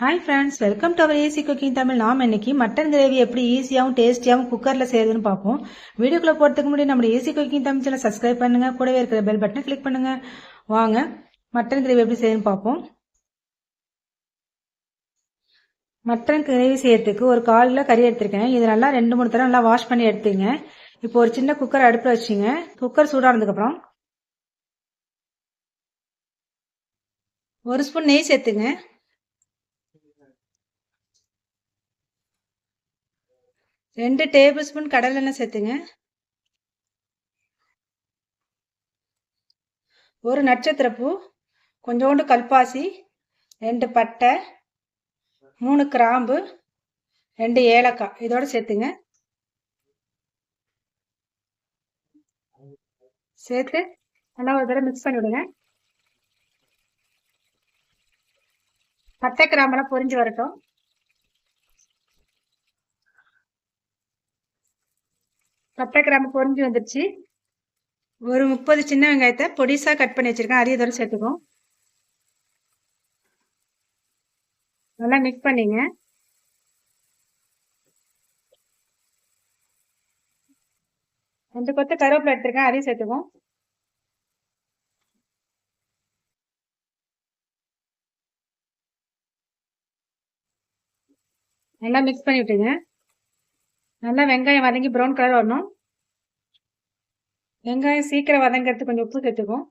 Hi friends welcome to our AC cooking Tamil நாம் இன்னைக்கு mutton gravy எப்படி ஈஸியாகவும் டேஸ்டியாகவும் குக்கரில் செய்யறதுன்னு பார்ப்போம். வீடியோக்குள்ள போகிறதுக்கு முன்னாடி நம்ம AC cooking Tamil channel subscribe பண்ணுங்க. கூடவே இருக்கிற பெல் பட்டனை கிளிக் பண்ணுங்க. வாங்க மட்டன் கிரேவி எப்படி செய்யுதுன்னு பார்ப்போம். மட்டன் கிரேவி செய்யறதுக்கு ஒரு கால் கிலோ கறி எடுத்திருக்கேன். இது நல்லா ரெண்டு மூணு தடவை நல்லா வாஷ் பண்ணி எடுத்துங்க இப்போ ஒரு சின்ன குக்கர் அடுப்பில் வச்சுங்க. குக்கர் சூடானதுக்கப்புறம் ஒரு ஸ்பூன் நெய் சேர்த்துங்க. ரெண்டு டேபிள் ஸ்பூன் கடலெண்ணெய் சேர்த்துங்க. ஒரு நட்சத்திரப்பூ கொஞ்சோண்டு கல்பாசி ரெண்டு பட்டை மூணு கிராம்பு ரெண்டு ஏலக்காய். இதோட சேர்த்துங்க. சேர்த்து நல்லா ஒரு தடவை மிக்ஸ் பண்ணி விடுங்க. பட்டை கிராம்பெல்லாம் பொரிஞ்சு வரட்டும். பட்டை கிராம்பு பொறிஞ்சு வந்துருச்சு. ஒரு முப்பது சின்ன வெங்காயத்தை பொடிசா கட் பண்ணி வச்சிருக்கேன். அதையும் இதோட சேர்த்துக்கும் நல்லா மிக்ஸ் பண்ணிங்க. ரெண்டு கொத்து கருவேப்பிலை எடுத்திருக்கேன். அதையும் சேர்த்துக்கும் நல்லா மிக்ஸ் பண்ணி விட்டுங்க நல்லா வெங்காயம் வதங்கி ப்ரௌன் கலர் வரணும். வெங்காயம் சீக்கிரம் வதங்கிறதுக்கு கொஞ்சம் உப்பு சேர்த்துக்கும்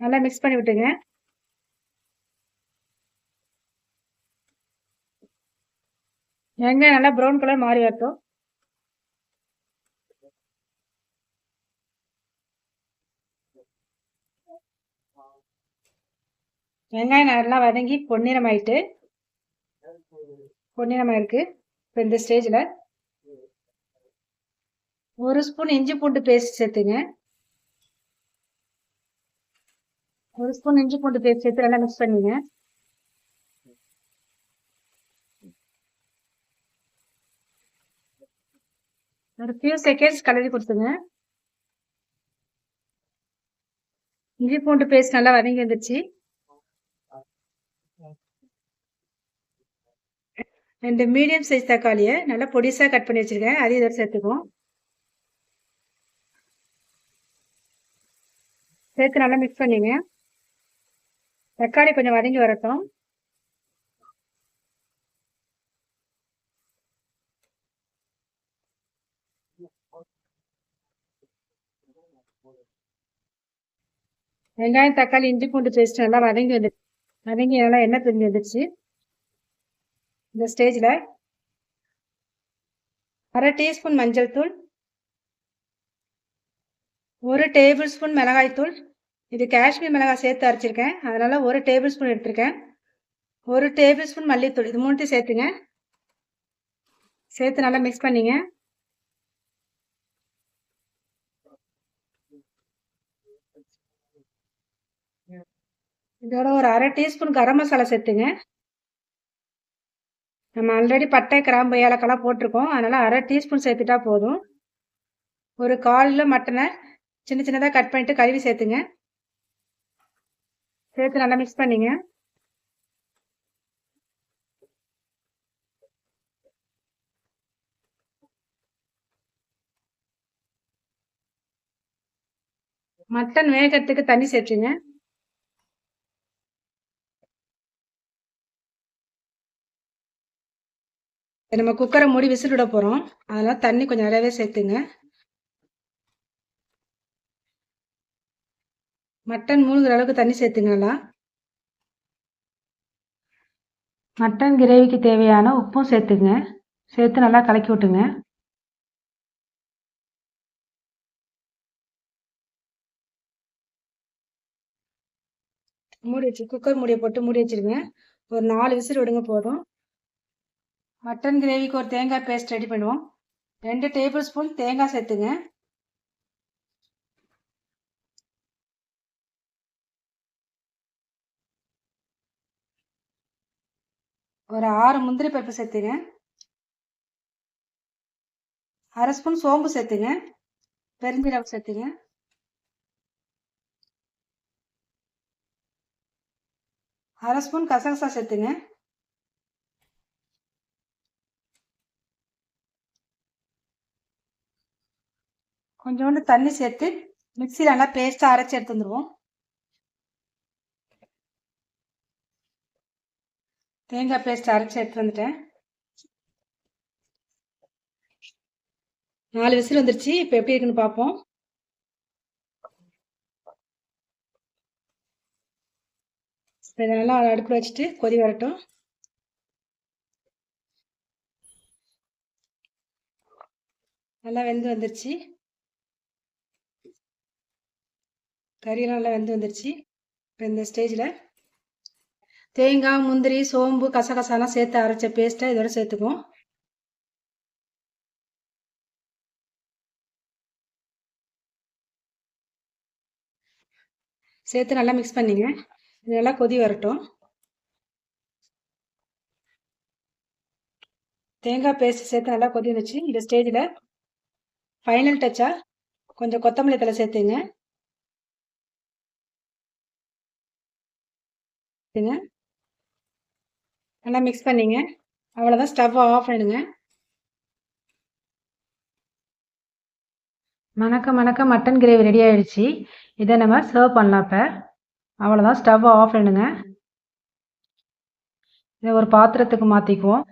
நல்லா மிக்ஸ் பண்ணி விட்டுங்க வெங்காயம் நல்லா ப்ரௌன் கலர் மாறி வரட்டும். வெங்காயம் நல்லா வதங்கி பொன்னிறம் ஆயிட்டு பொன்னிறமா இருக்கு. இப்போ இந்த ஸ்டேஜில் ஒரு ஸ்பூன் இஞ்சி பூண்டு பேஸ்ட் சேர்த்துங்க. ஒரு ஸ்பூன் இஞ்சி பூண்டு பேஸ்ட் சேர்த்து நல்லா மிக்ஸ் பண்ணிங்க. ஒரு ஃபியூ செகண்ட்ஸ் கலரி கொடுத்துங்க. இஞ்சி பூண்டு பேஸ்ட் நல்லா வதங்கி வந்துச்சு. ரெண்டு மீடியம் சைஸ் தக்காளியை நல்லா பொடிசாக கட் பண்ணி வச்சுருக்கேன். அதையும் இதோட சேர்த்துக்குவோம். சேர்த்து நல்லா மிக்ஸ் பண்ணிங்க. தக்காளி கொஞ்சம் வதங்கி வரட்டும். வெங்காயம் தக்காளி இஞ்சி பூண்டு பேஸ்ட் நல்லா வதங்கி வந்து வதங்கி நல்லா எண்ணெய் தெரிஞ்சு வந்துடுச்சு இந்த ஸ்டேஜில் அரை டீஸ்பூன் மஞ்சள் தூள் ஒரு டேபிள் ஸ்பூன் மிளகாய் தூள். இது காஷ்மீர் மிளகாய் சேர்த்து அரைச்சிருக்கேன். அதனால் ஒரு டேபிள் ஸ்பூன் எடுத்திருக்கேன். ஒரு டேபிள் ஸ்பூன் மல்லித்தூள் இது மூணுத்தையும் சேர்த்துங்க. சேர்த்து நல்லா மிக்ஸ் பண்ணிங்க. இதோட ஒரு அரை டீஸ்பூன் கரம் மசாலா சேர்த்துங்க. நம்ம ஆல்ரெடி பட்டை கிராம்பு ஏலக்கெல்லாம் போட்டிருக்கோம். அதனால் அரை டீஸ்பூன் சேர்த்துட்டா போதும். ஒரு காலில் மட்டனை சின்ன சின்னதாக கட் பண்ணிட்டு கழுவி சேர்த்துங்க. சேர்த்து நல்லா மிக்ஸ் பண்ணிங்க. மட்டன் வேகத்துக்கு தண்ணி சேர்த்துங்க. நம்ம குக்கரை மூடி விசில் விட போகிறோம் அதனால் தண்ணி கொஞ்சம் நிறையவே சேர்த்துங்க. மட்டன் மூழ்கிற அளவுக்கு தண்ணி சேர்த்துங்களா மட்டன் கிரேவிக்கு தேவையான உப்பும் சேர்த்துங்க. சேர்த்து நல்லா கலக்கி விட்டுங்க. மூடி வச்சு குக்கர் மூடியை போட்டு மூடி வச்சிருங்க. ஒரு நாலு விசில் விடுங்க போதும். மட்டன் கிரேவிக்கு ஒரு தேங்காய் பேஸ்ட் ரெடி பண்ணுவோம். ரெண்டு டேபிள் ஸ்பூன் தேங்காய் சேர்த்துங்க. ஒரு ஆறு முந்திரி பருப்பு சேர்த்துங்க. அரை ஸ்பூன் சோம்பு சேர்த்துங்க. பெருஞ்சீரகம் சேர்த்துங்க. அரை ஸ்பூன் கசகசா சேர்த்துங்க. கொஞ்சோண்டு தண்ணி சேர்த்து மிக்சியில் நல்லா பேஸ்ட்டாக அரைச்சி எடுத்து வந்துடுவோம் தேங்காய் பேஸ்ட் அரைச்சி எடுத்து வந்துட்டேன். நாலு விசில் வந்துருச்சு. இப்போ எப்படி இருக்குன்னு பார்ப்போம். இதை நல்லா அடுப்பில் வச்சுட்டு கொதி வரட்டும். நல்லா வெந்து வந்துருச்சு. கறியெல்லாம் நல்லா வெந்து வந்துருச்சு. இப்போ இந்த ஸ்டேஜில் தேங்காய் முந்திரி சோம்பு கசகசாலாம் சேர்த்து அரைச்ச பேஸ்ட்டை இதோட சேர்த்துக்குவோம். சேர்த்து நல்லா மிக்ஸ் பண்ணிங்க. இது நல்லா கொதி வரட்டும். தேங்காய் பேஸ்ட் சேர்த்து நல்லா கொதி வந்துச்சு இந்த ஸ்டேஜில் ஃபைனல் டச்சாக கொஞ்சம் கொத்தமல்லி தலை சேர்த்துங்க. நல்லா மிக்ஸ் பண்ணிங்க. அவ்வளோதான் ஸ்டவ் ஆஃப் பண்ணிடுங்க மணக்க மணக்க மட்டன் கிரேவி ரெடி ஆகிடுச்சு இதை நம்ம சர்வ் பண்ணலாம் இப்போ. அவ்வளோதான் ஸ்டவ் ஆஃப் பண்ணுங்க இதை ஒரு பாத்திரத்துக்கு மாற்றிக்குவோம்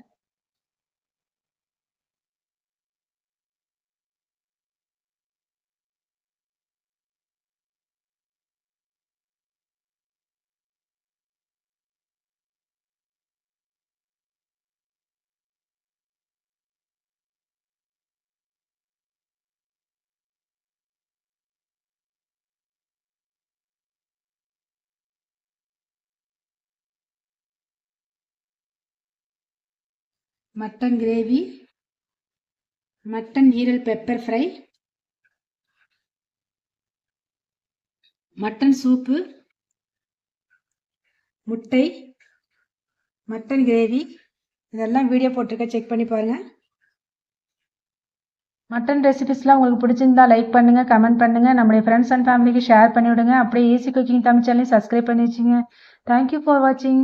மட்டன் கிரேவி மட்டன் ஈரல் பெப்பர் ஃப்ரை மட்டன் சூப்பு முட்டை மட்டன் கிரேவி. இதெல்லாம் வீடியோ போட்டிருக்க செக் பண்ணி பாருங்கள் மட்டன் ரெசிபிஸ்லாம் உங்களுக்கு பிடிச்சிருந்தா லைக் பண்ணுங்கள் கமெண்ட் பண்ணுங்கள் நம்முடைய ஃப்ரெண்ட்ஸ் அண்ட் ஃபேமிலிக்கு ஷேர் பண்ணிவிடுங்க. அப்படியே ஈஸி குக்கிங் தமிழ் சேனலையும் சப்ஸ்கிரைப் பண்ணி வச்சுங்க தேங்க்யூ ஃபார் வாட்சிங்